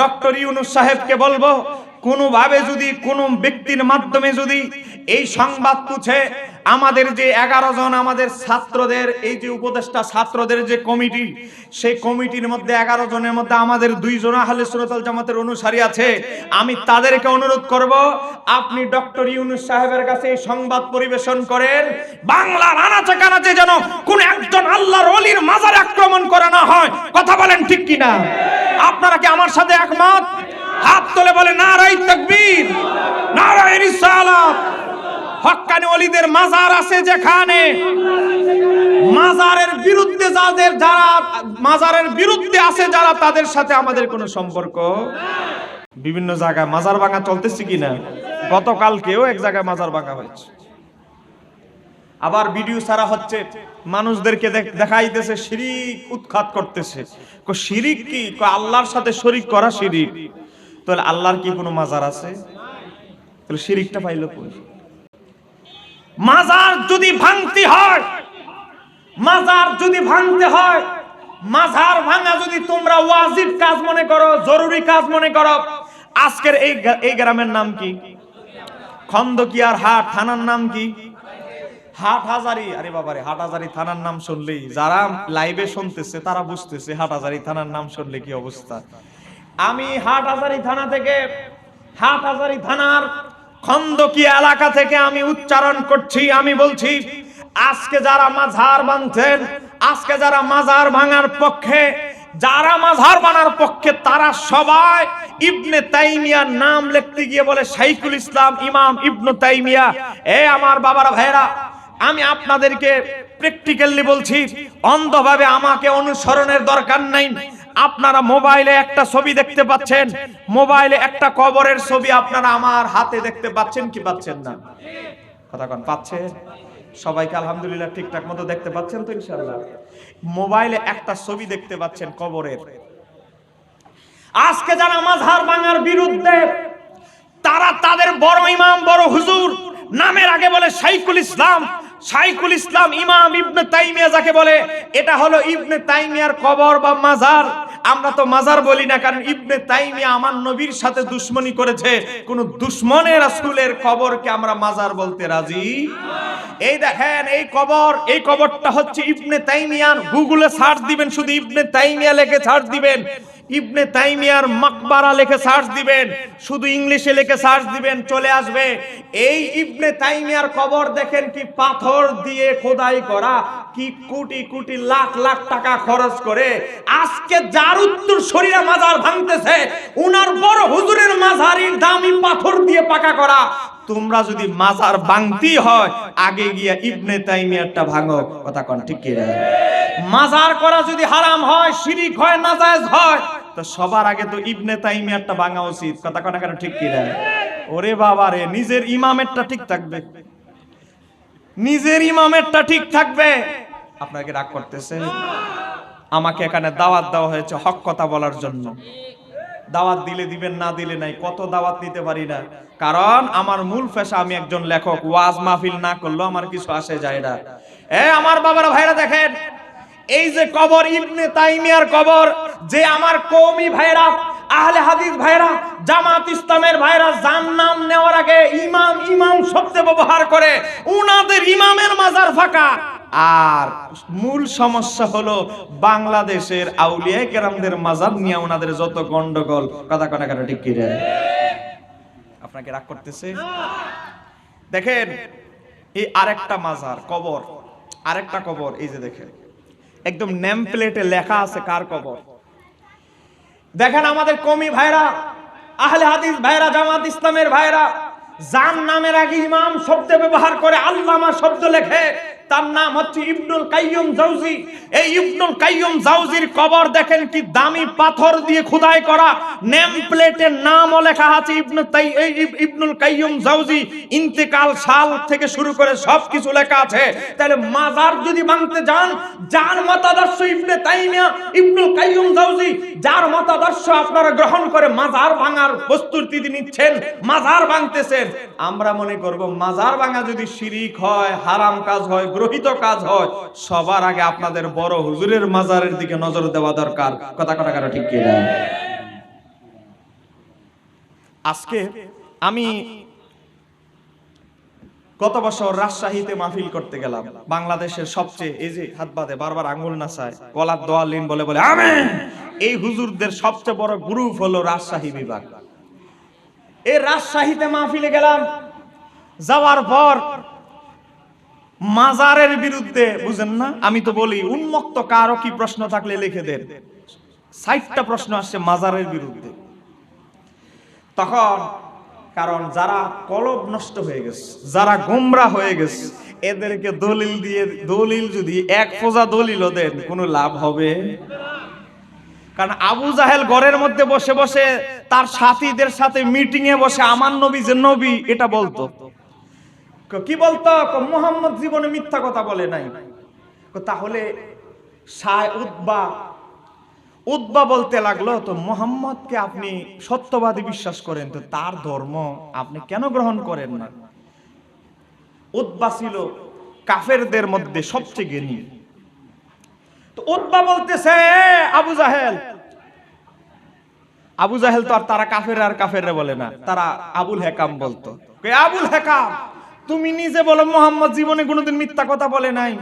Doctor Yunus সাহেবকে বলব, কোনোভাবে যদি কোনো ব্যক্তির মাধ্যমে যদি এই সংবাদ পুছে আমাদের যে এগারো জন আমাদের ছাত্রদের, এই যে উপদেষ্টা ছাত্রদের যে কমিটি, সেই কমিটির মধ্যে এগারো জনের মধ্যে আমাদের দুইজন আহলে সুরতল জামাতের অনুসারী আছে। আমি তাদেরকে অনুরোধ করব, আপনি ডক্টর ইউনুস সাহেবের কাছে এই সংবাদ পরিবেশন করেন। বাংলার আনাচে কানাচে যেন কোন একজন আল্লাহর অলির মাজার আক্রমণ করা না হয়। কথা বলেন ঠিক কিনা? আপনারা কি আমার সাথে একমত? হাত তোলে বলে নারাই তাকবীর নারাই রিসালাত। হক্কানি অলিদের মাজার আছে যেখানে? মাজারের বিরুদ্ধে যাদের যারা, মাজারের বিরুদ্ধে আছে যারা, তাদের সাথে আমাদের কোনো সম্পর্ক? বিভিন্ন জায়গায় মাজার ভাঙা চলতেছে কিনা? গতকালকেও এক জায়গায় মাজার ভাঙা হয়েছে। আবার ভিডিও ছাড়া হচ্ছে। মানুষদেরকে দেখাইতেছে, শিরিক উৎখাত করতেছে। শিরিক কো? আল্লাহর সাথে শরিক করা শিরিক। তাহলে আল্লাহর কি কোনো মাজার আছে? তাহলে শিরিকটা পাইলো কই? মাজার যদি ভাঙতে হয়, মাজার যদি ভাঙতে হয়, মাজার ভাঙা যদি তোমরা ওয়াজিব কাজ মনে করো, জরুরি কাজ মনে করো, আজকের এই এই গ্রামের নাম কি? খন্দকিয়ার হাট, থানার নাম কি? হাট হাজারি আরে বাবারে হাট হাজারি থানার নাম শুনলেই যারা লাইভে শুনতেছে, তারা বুঝতেছে হাট হাজারি থানার নাম শুনলে কি অবস্থা। আমি হাট হাজারি থানা থেকে হাট হাজারি থানার খন্দকিয়া এলাকা থেকে আমি উচ্চারণ করছি, আমি বলছি, আজকে যারা মাঝার ভাঙছেন আজকে যারা মাজার ভাঙার পক্ষে, যারা মাঝার বানার পক্ষে, তারা সবাই ইবনে তাইমিয়ার নাম লিখতে গিয়ে বলে, শাইখুল ইসলাম ইমাম ইবনু তাইমিয়া। এ আমার বাবার ভাইরা আমি আপনাদেরকে প্র্যাকটিক্যালি বলছি, অন্ধভাবে আমাকে অনুসরণের দরকার নাই। আপনারা মোবাইলে একটা ছবি দেখতে পাচ্ছেন, মোবাইলে একটা কবরের ছবি আপনারা আমার হাতে দেখতে পাচ্ছেন কি পাচ্ছেন না? কথা কন পাচ্ছেন সবাইকে আলহামদুলিল্লাহ ঠিকঠাক মতো দেখতে পাচ্ছেন তো ইনশাআল্লাহ? মোবাইলে একটা ছবি দেখতে পাচ্ছেন কবরের। আজকে যারা মাঝহার ভাঙার বিরুদ্ধে, তারা তাদের বড় ইমাম, বড় হুজুর, নামের আগে বলে শাইকুল ইসলাম শাইকুল ইসলাম ইমাম ইবনে তাইমিয়া যাকে বলে, এটা হলো ইবনে তাইমিয়ার কবর বা মাজার। আমরা তো মাজার বলি না, কারণ ইবনে তাইমিয়া আমার নবীর সাথে দুশ্মনী করেছে। কোন দুশ্মনের রাসূলের কবরকে আমরা মাজার বলতে রাজি? এই দেখেন, এই কবর, এই কবরটা হচ্ছে ইবনে তাইমিয়ার। গুগলে সার্চ দিবেন, শুধু ইবনে তাইমিয়া লিখে সার্চ দিবেন। ইবনে তাইমিয়ার মাকবারা লিখে সার্চ দিবেন। শুধু ইংলিশে লিখে সার্চ দিবেন, চলে আসবে। এই ইবনে তাইমিয়ার কবর দেখেন কি পাথর দিয়ে খোদাই করা, কি কোটি কোটি লাখ লাখ টাকা খরচ করে। আজকে যার উত্তর শরীরে মাজার ভাঙতেছে, উনার বড় হুজুরের মাজারির দামি পাথর দিয়ে পাকা করা। তোমরা যদি মাজার ভাঙতি হয়, আগে গিয়া ইবনে তাইমিয়ারটা ভাঙো। কথা কোন, ঠিক কি? মাজার করা যদি হারাম হয়, শিরিক হয়, নাজায়েজ হয়, তো সবার আগে তো ইবনে তাইমিয়ারটা ভাঙা উচিত। কথা কোন কেন, ঠিক কি? ওরে বাবা রে, নিজের ইমামেরটা ঠিক থাকবে। নিজের ইমামেরটা ঠিক থাকবে। আপনাকে রাগ করতেছে আমাকে এখানে দাওয়াত দেওয়া হয়েছে হক কথা বলার জন্য। দাওয়াত দিলে দিবেন, না দিলে নাই। কত দাওয়াত নিতে পারি না। কারণ আমার মূল পেশা আমি একজন লেখক, ওয়াজ মাহফিল না করলেও আমার কিছু আসে যায় না। এ, আমার বাবার, ভাইরা দেখেন, এই যে কবর, ইবনে তাইমিয়ার কবর, যে আমার কওমি ভাইরা, আহলে হাদিস ভাইরা, জামাত ইসলামের ভাইরা, যার নাম নেওয়ার আগে ইমাম ইমাম শব্দ ব্যবহার করে, উনাদের ইমামের মাজার ফাঁকা। আর মূল সমস্যা হলো বাংলাদেশের আউলিয়া কেরামদের মাজার নিয়ে ওনাদের যত গন্ডগোল। কথা কথা কথা ঠিক আপনাকে রাগ করতেছে? দেখেন, এই আরেকটা মাজার, কবর। আরেকটা কবর, এই যে দেখেন। একদম নেম প্লেটে লেখা আছে কার কবর? দেখেন আমাদের কমি ভাইরা, আহলে হাদিস ভাইরা, জামাত ইসলামের ভাইরা, জান নামের আগে ইমাম শব্দ ব্যবহার করে আল্লামা শব্দ লেখে। তার নাম হচ্ছে ইবনুল কাইয়ুম জাউজি এই ইবনুল কাইয়ুম জাউজির কবর দেখেন কি দামি পাথর দিয়ে খোদাই করা। নেম প্লেটের নামও লেখা আছে ইবনু তাই এই ইবনুল কাইয়ুম জাউজি ইন্তেকাল সাল থেকে শুরু করে সব কিছু লেখা আছে। তাহলে মাজার যদি ভাঙতে যান, যার মতাদর্শ ইবনে তাইমিয়া, ইবনুল কাইয়ুম জাউজি যার মতাদর্শ আপনারা গ্রহণ করে মাজার ভাঙার প্রস্তুতি নিচ্ছেন, মাজার ভাঙতেছেন, আমরা মনে করব মাজার ভাঙা যদি শিরিক হয়, হারাম কাজ হয় গ্রহিত কাজ হয়, সবার আগে আপনাদের বড় হুজুরের মাজারের দিকে নজর দেওয়া দরকার। কথা কথা কারও ঠিক কি না আজকে আমি গত বছর রাজশাহীতে মাহফিল করতে গেলাম। বাংলাদেশের সবচেয়ে, এই যে হাত বাঁধে, বারবার আঙ্গুল নাচায়, গলার দোয়া লিন বলে বলে, আমেন! এই হুজুরদের সবচেয়ে বড় গ্রুপ হলো রাজশাহী বিভাগ। এই রাজশাহীতে মাহফিলে গেলাম, যাওয়ার পর মাজারের বিরুদ্ধে, বুঝেন না? আমি তো বলি, উন্মুক্ত কারও কি প্রশ্ন থাকলে লিখে দেন। ষাটটা প্রশ্ন আসছে মাজারের বিরুদ্ধে। তখন, কারণ যারা কলব নষ্ট হয়ে গেছে, যারা গোমরা হয়ে গেছে, এদেরকে দলিল দিয়ে, দলিল যদি এক ফোজা দলিলও দেন, কোনো লাভ হবে? কারণ আবু জাহেল ঘরের মধ্যে বসে বসে তার সাথীদের সাথে মিটিং এ বসে, আমার নবী যে নবী, এটা বলতো। ক- বলতো? মোহাম্মদ জীবনে মিথ্যা কথা বলে নাই। তাহলে উদ্বা উদ্বা বলতে লাগল, তো মোহাম্মদকে আপনি সত্যবাদী বিশ্বাস করেন, তো তার ধর্ম আপনি কেন গ্রহণ করেন না? উদ্বা ছিল কাফেরদের মধ্যে সবচেয়ে জ্ঞানী তো উদ্বা বলতেছে আবু জাহেল! আবু জাহেল তো আর তারা কাফের আর কাফের বলে না, তারা আবুল হেকাম বলতো। আবুল হেকাম! তুমি নিজে বলো মোহাম্মদ জীবনে কোনোদিন মিথ্যা কথা বলে নাই।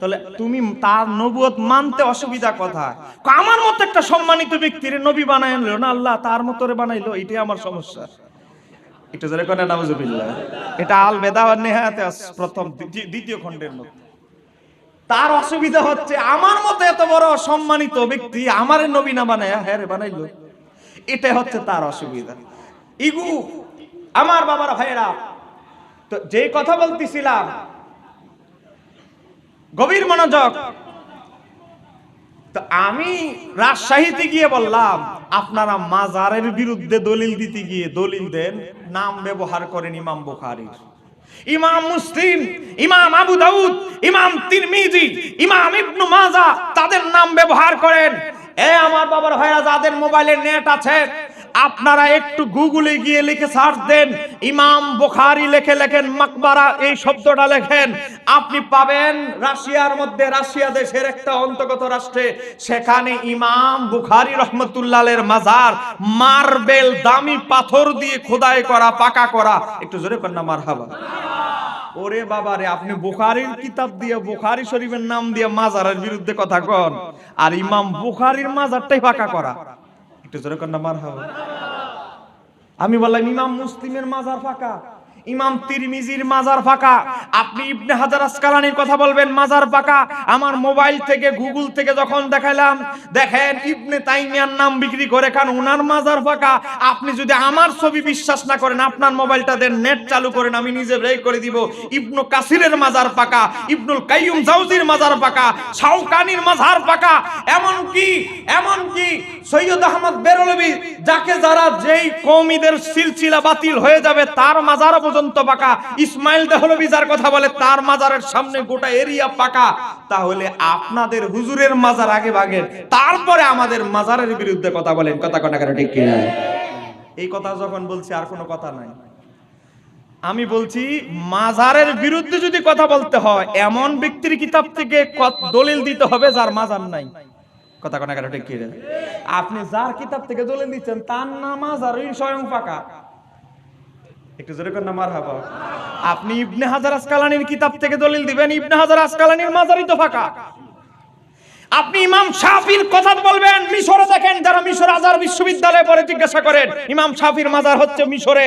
তাহলে তুমি তার নবুয়ত মানতে অসুবিধা কথা আমার মতো একটা সম্মানিত ব্যক্তির নবী বানাইলো না আল্লাহ তার মতো রে বানাইলো এটাই আমার সমস্যা। এটা জোরে করে নাউজুবিল্লাহ। এটা আল বেদাওয়ার নেহাতে প্রথম দ্বিতীয়- দ্বিতীয় খণ্ডের মধ্যে। তার অসুবিধা হচ্ছে আমার মতো এত বড় সম্মানিত ব্যক্তি আমারে নবী না বানায় হ্যাঁ রে বানাইলো। এটা হচ্ছে তার অসুবিধা। ইগু আমার বাবার ভাইয়েরা তো যে কথা বলতেছিলাম, গভীর মনোযোগ। তো আমি রাজশাহীতে গিয়ে বললাম, আপনারা মাজারের বিরুদ্ধে দলিল দিতে গিয়ে দলিল দেন, নাম ব্যবহার করেন ইমাম বুখারীর। ইমাম মুসলিম, ইমাম আবু দাউদ, ইমাম তিরমিজি, ইমাম ইবনু মাজা তাদের নাম ব্যবহার করেন। এ আমার বাবার ভাইরা যাদের মোবাইলে নেট আছে আপনারা একটু গুগলে গিয়ে লিখে সার্চ দেন, ইমাম বুখারী লেখে লেখেন, মাকবারা এই শব্দটা লেখেন। আপনি পাবেন রাশিয়ার মধ্যে, রাশিয়া দেশের একটা অন্তর্গত রাষ্ট্রে, সেখানে ইমাম বুখারী রহমতুল্লাহের মাজার, মার্বেল দামি পাথর দিয়ে খোদাই করা, পাকা করা। একটু জোরে কন্যা মারহাবা। ওরে বাবা রে, আপনি বুখারির কিতাব দিয়ে, বুখারি শরীফের নাম দিয়ে মাজারের বিরুদ্ধে কথা কন। আর ইমাম বুখারির মাজারটাই পাকা করা। একটু জোরে কন্যা মারহাবা। আমি বললাম ইমাম মুসলিমের মাজার ফাঁকা। ইমাম তিরমিজির মাজার ফাঁকা। আপনি ইবনে হাজার আসকালানির কথা বলবেন, মাজার ফাঁকা। আমার মোবাইল থেকে, গুগল থেকে যখন দেখাইলাম দেখেন ইবনে তাইমিয়ার নাম বিক্রি করে খান, উনার মাজার ফাঁকা। আপনি যদি আমার ছবি বিশ্বাস না করেন, আপনার মোবাইলটা দেন, নেট চালু করেন, আমি নিজে ব্রেক করে দিব। ইবনু কাসিরের মাজার ফাঁকা, ইবনুল কাইয়ুম জাউজির মাজার ফাঁকা, শাওকানির মাজার ফাঁকা। এমন কি এমন কি সৈয়দ আহমদ বেরলবি, যাকে যারা যেই কৌমিদের সিলসিলা বাতিল হয়ে যাবে, তার মাজার পর্যন্ত পাকা। ইসমাইল দেহলবি যার কথা বলে, তার মাজারের সামনে গোটা এরিয়া পাকা। তাহলে আপনাদের হুজুরের মাজার আগে ভাগের তারপরে আমাদের মাজারের বিরুদ্ধে কথা বলেন। কথা কথা কেন, ঠিক কিনা? এই কথা যখন বলছি, আর কোনো কথা নাই। আমি বলছি, মাজারের বিরুদ্ধে যদি কথা বলতে হয়, এমন ব্যক্তির কিতাব থেকে দলিল দিতে হবে যার মাজার নাই? কথা কোনা কাটা ঠিক? আপনি যার কিতাব থেকে দলিল দিচ্ছেন, তার নাম মাজার স্বয়ং ফাঁকা একটু জোরে কর না, মারহাবা। আপনি ইবনে হাজার আসকালানির কিতাব থেকে দলিল দিবেন, ইবনে হাজার আসকালানির মাজারি তো ফাঁকা। আপনি ইমাম শাফির কথা বলবেন, মিশরে দেখেন যারা মিশর আজার বিশ্ববিদ্যালয়ে পড়ে জিজ্ঞাসা করেন, ইমাম শাফির মাজার হচ্ছে মিশরে।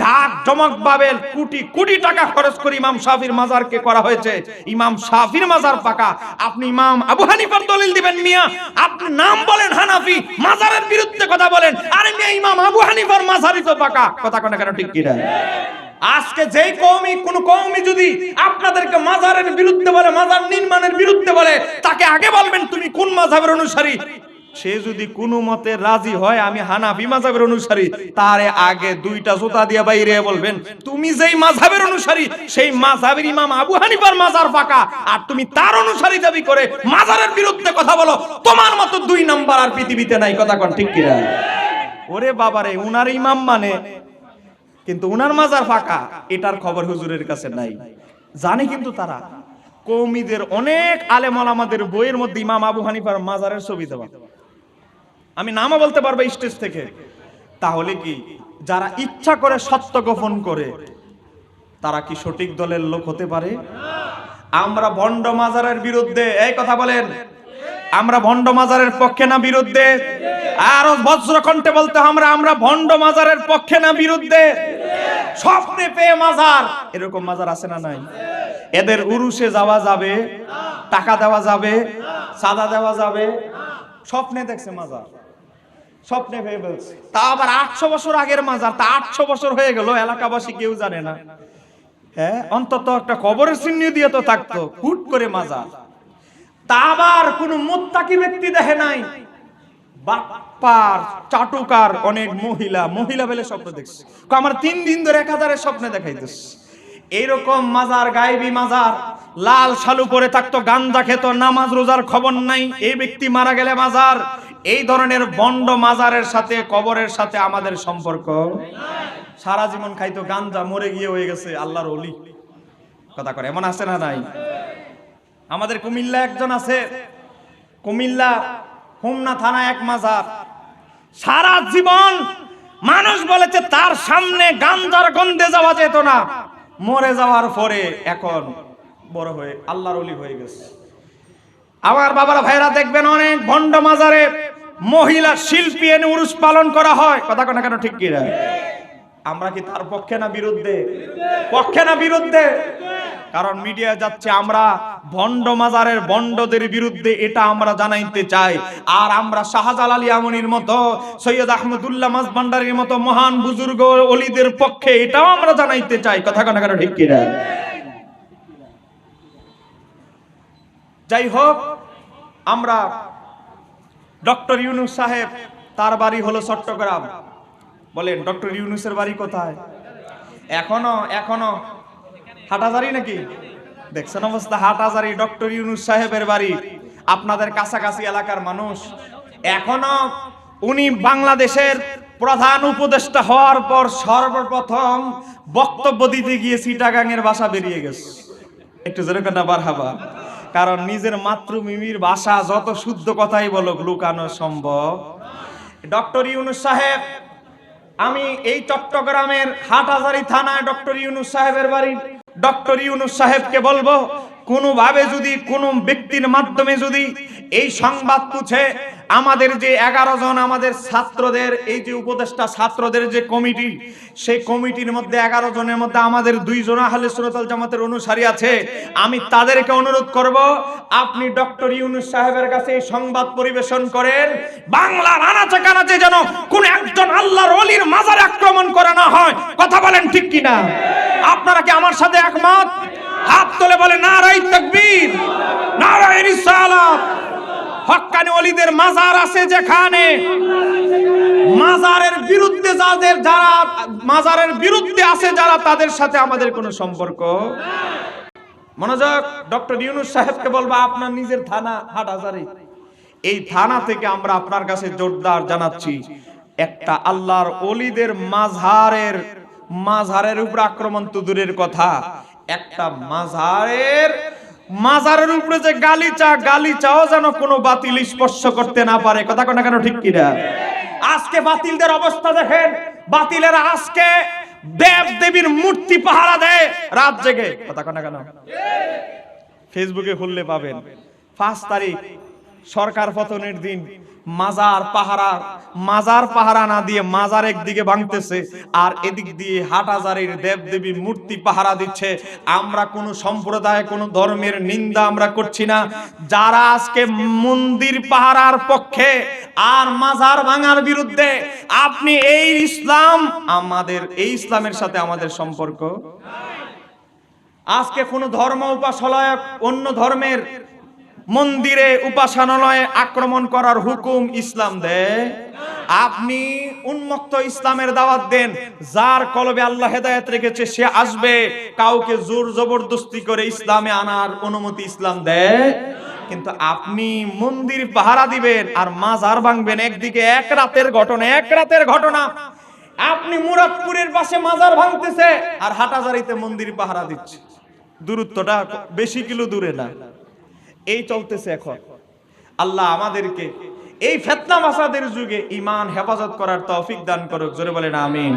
জাক জমক বাবেল কোটি কোটি টাকা খরচ করে ইমাম শাফির মাজারকে করা হয়েছে। ইমাম শাফির মাজার পাকা। আপনি ইমাম আবু হানিফার দলিল দিবেন মিয়া। আপনি নাম বলেন হানাফি, মাজারের বিরুদ্ধে কথা বলেন। আরে মিয়া, ইমাম আবু হানিফার মাজারই তো পাকা। কথা কোনা কেন, ঠিক কি না আজকে যেই কওমি, কোন কওমি যদি আপনাদেরকে মাজারের বিরুদ্ধে বলে, মাজার নির্মাণের বিরুদ্ধে বলে, তাকে আগে বলবেন, তুমি কোন মাযহাবের অনুসারী? সে যদি কোনো মতে রাজি হয়, আমি হানাফি মাযহাবের অনুসারী। তারে আগে দুইটা জুতা দিয়ে বাইরে বলবেন, তুমি যেই মাঝাবের অনুসারী, সেই মাঝাবের ইমাম আবু হানিফার মাজার ফাঁকা। আর তুমি তার অনুসারী দাবি করে মাজারের বিরুদ্ধে কথা বলো। তোমার মতো দুই নাম্বার আর পৃথিবীতে নাই, কথা কোন ঠিক কিনা? ওরে বাবারে, উনার ইমাম মানে? কিন্তু উনার মাজার ফাঁকা, এটার খবর হুজুরের কাছে নাই। জানে কিন্তু তারা। কৌমিদের অনেক আলেমল আমাদের বইয়ের মধ্যে ইমাম আবু হানিফার মাজারের ছবি দেওয়া। আমি নামও বলতে পারব স্টেজ থেকে। তাহলে কি, যারা ইচ্ছা করে সত্য গোপন করে, তারা কি সঠিক দলের লোক হতে পারে? আমরা ভণ্ড মাজারের বিরুদ্ধে, এই কথা বলেন। আমরা ভণ্ড মাজারের পক্ষে না বিরুদ্ধে? আরও বজ্র কণ্ঠে বলতে আমরা আমরা ভণ্ড মাজারের পক্ষে না বিরুদ্ধে? স্বপ্নে পেয়ে মাজার। এরকম মাজার আছে না নাই? এদের উরুষে যাওয়া যাবে, টাকা দেওয়া যাবে, সাদা দেওয়া যাবে। স্বপ্নে দেখছে মাজার। স্বপ্নে ভেবে বলছে তা আবার আটশো বছর আগের মাজার, তা আটশো বছর হয়ে গেল, এলাকাবাসী কেউ জানে না। হ্যাঁ অন্তত একটা কবরের চিহ্ন দিয়ে তো থাকতো, হুট করে মাজার। তা আবার কোন মোত্তাকি ব্যক্তি দেখে নাই? বাপ্পার, চাটুকার অনেক মহিলা মহিলা বেলে স্বপ্ন দেখছে। আমার তিন দিন ধরে এক হাজারের স্বপ্নে দেখাইতেছে। এইরকম মাজার গায়েবী মাজার, লাল শালু পরে থাকতো গাঞ্জা খেত, নামাজ রোজার খবর নাই, এই ব্যক্তি মারা গেলে মাজার। এই ধরনের বন্ড মাজারের সাথে, কবরের সাথে আমাদের সম্পর্ক। সারা জীবন খাইতো গাঞ্জা, মরে গিয়ে হয়ে গেছে আল্লাহর অলি কথা করে এমন আছে না নাই? আমাদের কুমিল্লা একজন আছে। কুমিল্লা হোমনা থানা এক মাজার। সারা জীবন মানুষ বলেছে, তার সামনে গাঞ্জার গন্ধে যাওয়া যেত না। মরে যাওয়ার পরে এখন বড় হয়ে আল্লাহর অলি হয়ে গেছে। আমার বাবার ভাইরা দেখবেন অনেক ভণ্ড মাজারে মহিলা শিল্পী এনে উরুস পালন করা হয়। কথা কথা কেন, ঠিক কিনা? আমরা কি তার পক্ষে না বিরুদ্ধে? পক্ষে না বিরুদ্ধে? কারণ মিডিয়া যাচ্ছে, আমরা ভণ্ড মাজারের বন্ডদের বিরুদ্ধে এটা আমরা জানাইতে চাই। আর আমরা শাহজাল আলী আমনির মতো, সৈয়দ আহমদুল্লাহ মাস ভান্ডারির মতো মহান বুজুর্গ অলিদের পক্ষে এটাও আমরা জানাইতে চাই। কথা কথা কেন, ঠিক কিনা? যাই হোক আমরা ডক্টর ইউনুস সাহেব, তার বাড়ি হলো চট্টগ্রাম। বলেন, ডক্টর ইউনুসের বাড়ি কোথায়? এখনও এখনও। হাটাজারি নাকি? দেখছেন অবস্থা হাটাজারি ডক্টর ইউনুস সাহেবের বাড়ি। আপনাদের কাছাকাছি এলাকার মানুষ। এখনও উনি বাংলাদেশের প্রধান উপদেষ্টা হওয়ার পর সর্বপ্রথম বক্তব্য দিতে গিয়ে সিটাগাংয়ের বাসা বেরিয়ে গেছে। একটু জোরে কথা বারহাবা। কারণ নিজের মাতৃভূমির ভাষা যত শুদ্ধ কথাই বলো লুকানো সম্ভব। ডক্টর ইউনুস সাহেব, আমি এই চট্টগ্রামের হাটহাজারি থানায় ডক্টর ইউনুস সাহেবের বাড়ি। ডক্টর ইউনুস সাহেবকে বলব, কোনোভাবে যদি কোনো ব্যক্তির মাধ্যমে যদি এই সংবাদ পুছে আমাদের যে এগারো জন আমাদের ছাত্রদের, এই যে উপদেষ্টা ছাত্রদের যে কমিটি, সেই কমিটির মধ্যে এগারো জনের মধ্যে আমাদের দুইজন আহলে সুরতাল জামাতের অনুসারী আছে। আমি তাদেরকে অনুরোধ করব, আপনি ডক্টর ইউনুস সাহেবের কাছে এই সংবাদ পরিবেশন করেন। বাংলার আনাচে কানাচে যেন কোন একজন আল্লাহর অলির মাজার আক্রমণ করা না হয়। কথা বলেন ঠিক কিনা? আপনারা কি আমার সাথে একমত? হাত তুলে বলে, নারাই তাকবীর, নারাই রিসালাত। হক্কানি অলিদের মাজার আছে যেখানে? মাজারের বিরুদ্ধে যাদের যারা, মাজারের বিরুদ্ধে আছে যারা, তাদের সাথে আমাদের কোনো সম্পর্ক? মনোযোগ, ডক্টর ইউনুস সাহেবকে বলব, আপনার নিজের থানা, হাটহাজারি। এই থানা থেকে আমরা আপনার কাছে জোরদার জানাচ্ছি, একটা আল্লাহর অলিদের মাঝারের মাঝারের উপর আক্রমণ তো দূরের কথা, একটা মাঝারের মাজারের উপরে যে গালিচা গালিচাও যেন কোনো বাতিল স্পর্শ করতে না পারে। কথা কোনা কেন ঠিক কিনা? আজকে বাতিলদের অবস্থা দেখেন বাতিলেরা আজকে দেব দেবীর মূর্তি পাহারা দেয় রাত জেগে। কথা কোনা কেন? ফেসবুকে খুললে পাবেন। পাঁচ তারিখ সরকার পতনের দিন মাজার পাহারা মাজার পাহারা না দিয়ে মাজার একদিকে ভাঙতেছে আর এদিক দিয়ে হাটাজারের দেবদেবী মূর্তি পাহারা দিচ্ছে। আমরা কোনো সম্প্রদায়, কোনো ধর্মের নিন্দা আমরা করছি না। যারা আজকে মন্দির পাহারার পক্ষে আর মাজার ভাঙার বিরুদ্ধে আপনি এই ইসলাম, আমাদের এই ইসলামের সাথে আমাদের সম্পর্ক? আজকে কোনো ধর্ম উপাসনালয় অন্য ধর্মের মন্দিরে উপাসনালয়ে আক্রমণ করার হুকুম ইসলাম দেয়। আপনি উন্মুক্ত ইসলামের দাওয়াত দেন, যার কলবে আল্লাহ হেদায়েত রেখেছে, সে আসবে। কাউকে জোর জবরদস্তি করে ইসলামে আনার অনুমতি ইসলাম দেয়। কিন্তু আপনি মন্দির পাহারা দিবেন আর মাজার ভাঙবেন, একদিকে এক রাতের ঘটনা, এক রাতের ঘটনা। আপনি মুরাদপুরের পাশে মাজার ভাঙতেছে আর হাটাজারিতে মন্দির পাহারা দিচ্ছে। দূরত্বটা বেশি কিলো দূরে না। এই চলতেছে এখন। আল্লাহ আমাদেরকে এই ফেতনা মাসাদের যুগে ইমান হেফাজত করার তৌফিক দান করুক। জোরে বলেন, আমিন।